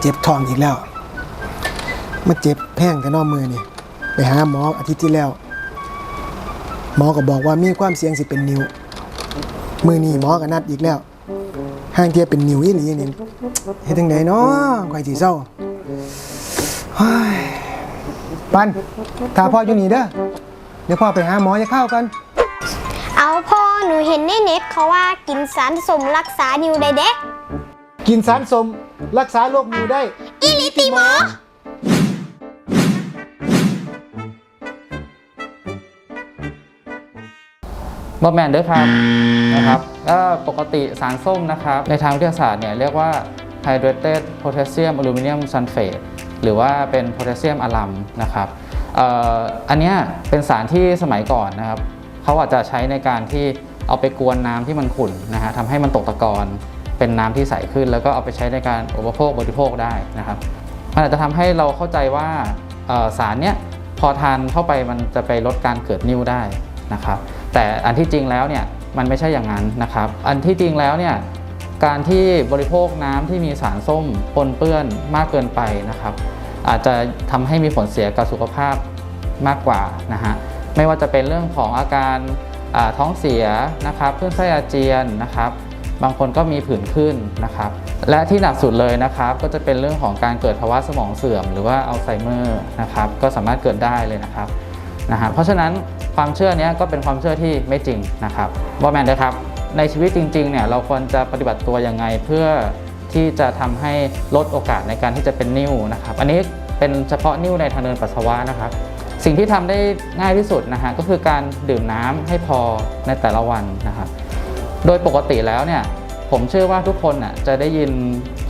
เจ็บท้องอีกแล้ว มาเจ็บแห้งแต่นอกมือนี่ไปหาหมออาทิตย์ที่แล้ว หมอก็บอกว่ามีความเสี่ยงสิเป็นนิ้ว มือนี่หมอก็นัดอีกแล้วห้างเทียเป็นนิ้วอีหลีนี่เฮ็ดจังไดเนาะข่อยสิเศร้าเฮ้ยปันถ้าพ่ออยู่นี่เด้อเดี๋ยวพ่อไปหาหมอจะเข้ากัน เอาพ่อหนูเห็นในเน็ตเขาว่ากินสารสมรักษานิ้วได้เด็กกินสารสม รักษาโรคนิ้วได้อีหลิติหมอบอแมนด้วยครับนะครับก็ปกติสารส้มนะครับ ในทางวิทยาศาสตร์เนี่ยเรียกว่า hydrated potassium aluminum sulfate หรือว่าเป็นโพแทสเซียมอะลัมนะครับเอ่ออันเนี้ยเป็นสารที่สมัยก่อนนะครับเขาอาจจะใช้ในการที่เอาไปกวนน้ำที่มันขุ่นนะฮะทำให้มันตกตะกอน เป็นน้ำที่ใสขึ้น แล้วก็เอาไปใช้ในการอุปโภคบริโภคได้นะครับมันอาจจะทำให้เราเข้าใจว่าสารเนี้ยพอทานเข้าไปมันจะไปลดการเกิดนิ่วได้นะครับแต่อันที่จริงแล้วเนี่ยมันไม่ใช่อย่างนั้นนะครับอันที่จริงแล้วเนี่ยการที่บริโภคน้ำที่มีสารส้มปนเปื้อนมากเกินไปนะครับ อาจจะทำให้มีผลเสียกับสุขภาพมากกว่านะฮะไม่ว่าจะเป็นเรื่องของอาการท้องเสียนะครับคลื่นไส้อาเจียนนะครับ บางคนก็มีผื่นขึ้นนะครับ และที่หนักสุดเลยนะครับ ก็จะเป็นเรื่องของการเกิดภาวะสมองเสื่อม หรือว่าอัลไซเมอร์นะครับก็สามารถเกิดได้เลยนะครับนะฮะเพราะฉะนั้นความเชื่อเนี้ยก็เป็นความเชื่อที่ไม่จริงนะครับบอแมนเลยครับในชีวิตจริงๆเนี่ยเราควรจะปฏิบัติตัวยังไงเพื่อที่จะทำให้ลดโอกาสในการที่จะเป็นนิ่วนะครับ อันนี้เป็นเฉพาะนิ่วในทางเดินปัสสาวะนะครับ สิ่งที่ทำได้ง่ายที่สุดนะฮะก็คือการดื่มน้ำให้พอในแต่ละวันนะครับ โดยปกติแล้วเนี่ยผมเชื่อว่าทุกคนน่ะจะได้ยิน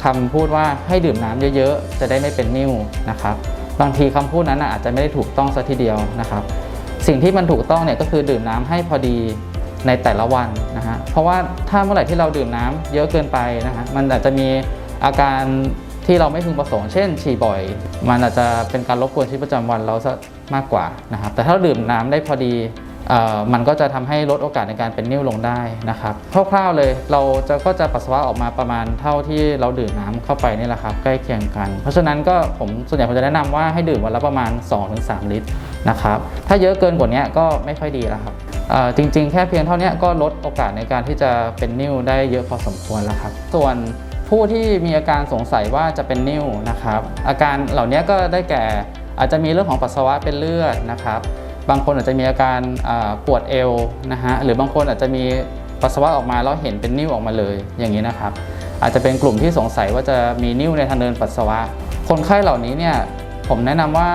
คำพูดว่าให้ดื่มน้ำเยอะๆ จะได้ไม่เป็นนิ่วนะครับบางทีคำพูดนั้นอาจจะไม่ได้ถูกต้องซะทีเดียวนะครับ สิ่งที่มันถูกต้องเนี่ยก็คือดื่มน้ำให้พอดีในแต่ละวันนะฮะเพราะว่าถ้าเมื่อไหร่ที่เราดื่มน้ำเยอะเกินไปนะฮะมันอาจจะมีอาการที่เราไม่พึงประสงค์เช่น ฉี่บ่อย มันอาจจะเป็นการรบกวนชีวิตประจำวันเราซะมากกว่านะครับแต่ถ้าเราดื่มน้ำได้พอดี มันก็จะทำให้ลดโอกาสในการเป็นนิ่วลงได้นะครับคร่าวๆเลยเราจะก็จะปัสสาวะออกมาประมาณเท่าที่เราดื่มน้ำเข้าไปนี่แหละครับใกล้เคียงกัน เพราะฉะนั้นก็ผมส่วนใหญ่ผมจะแนะนำว่าให้ดื่มวันละประมาณ 2-3 ลิตรนะครับถ้าเยอะเกินกว่านี้ก็ไม่ค่อยดีแล้วครับจริงๆ แค่เพียงเท่านี้ก็ลดโอกาสในการที่จะเป็นนิ่วได้เยอะพอสมควรแล้วครับ ส่วนผู้ที่มีอาการสงสัยว่าจะเป็นนิ่วนะครับ อาการเหล่านี้ก็ได้แก่อาจจะมีเรื่องของปัสสาวะเป็นเลือดนะครับ บางคนอาจจะมีอาการปวดเอวนะฮะหรือบางคนอาจจะมีปัสสาวะออกมาแล้วเห็นเป็นนิ่วออกมาเลยอย่างนี้นะครับ อาจจะเป็นกลุ่มที่สงสัยว่าจะมีนิ่วในทางเดินปัสสาวะ คนไข้เหล่านี้เนี่ยผมแนะนำว่า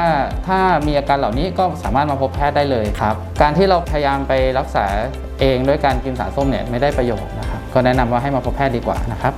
ถ้ามีอาการเหล่านี้ก็สามารถมาพบแพทย์ได้เลยครับ การที่เราพยายามไปรักษาเองด้วยการกินสารส้มเนี่ยไม่ได้ประโยชน์นะครับก็แนะนำว่าให้มาพบแพทย์ดีกว่านะครับ